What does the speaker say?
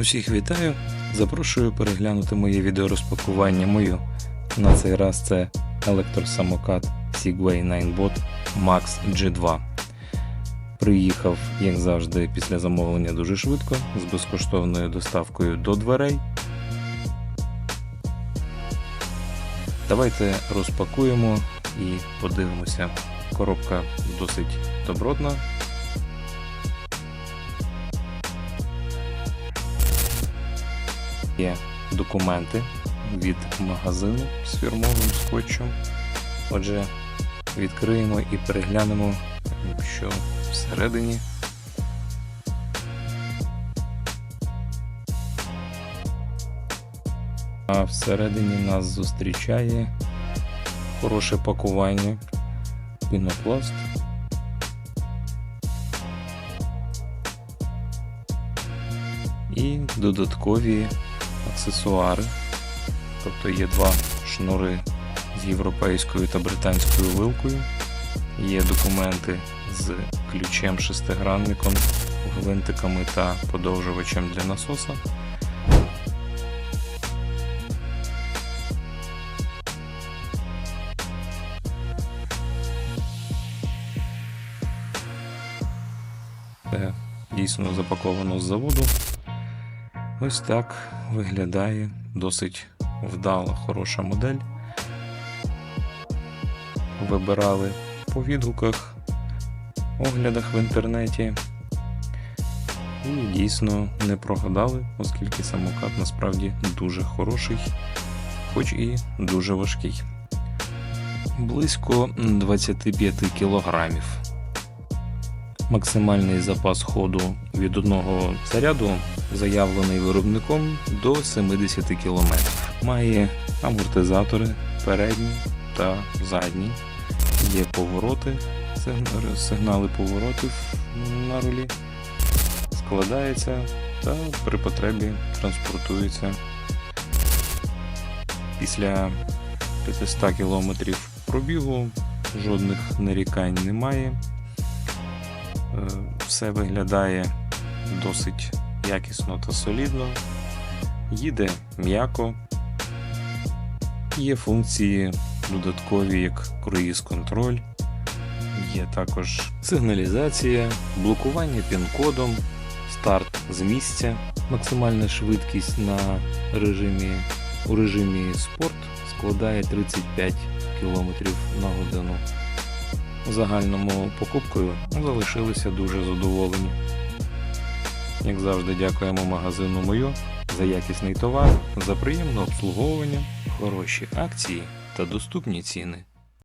Усіх вітаю! Запрошую переглянути моє відеорозпакування мою. На цей раз це електросамокат Segway 9bot Max G2. Приїхав, як завжди, після замовлення дуже швидко з безкоштовною доставкою до дверей. Давайте розпакуємо і подивимося. Коробка досить добротна, є документи від магазину з фірмовим скотчем. Отже, відкриємо і переглянемо, що всередині. А всередині нас зустрічає хороше пакування, пінопласт. І додаткові аксесуари. Тобто є два шнури з європейською та британською вилкою. Є документи з ключем шестигранником, гвинтиками та подовжувачем для насоса. Це дійсно запаковано з заводу. Ось так виглядає досить вдала, хороша модель. Вибирали по відгуках, оглядах в інтернеті. І дійсно не прогадали, оскільки самокат насправді дуже хороший, хоч і дуже важкий. Близько 25 кілограмів. Максимальний запас ходу від одного заряду заявлений виробником до 70 км. Має амортизатори передні та задні. Є повороти, сигнали поворотів на рулі. Складається та при потребі транспортується. Після 500 км пробігу жодних нарікань немає. Е, Все виглядає досить якісно та солідно. Їде м'яко. Є функції додаткові, як круїз-контроль. Є також сигналізація, блокування пін-кодом, старт з місця, максимальна швидкість на режимі, у режимі спорт складає 35 км на годину. Загальному покупкою залишилися дуже задоволені. Як завжди, дякуємо магазину Мойо за якісний товар, за приємне обслуговування, хороші акції та доступні ціни.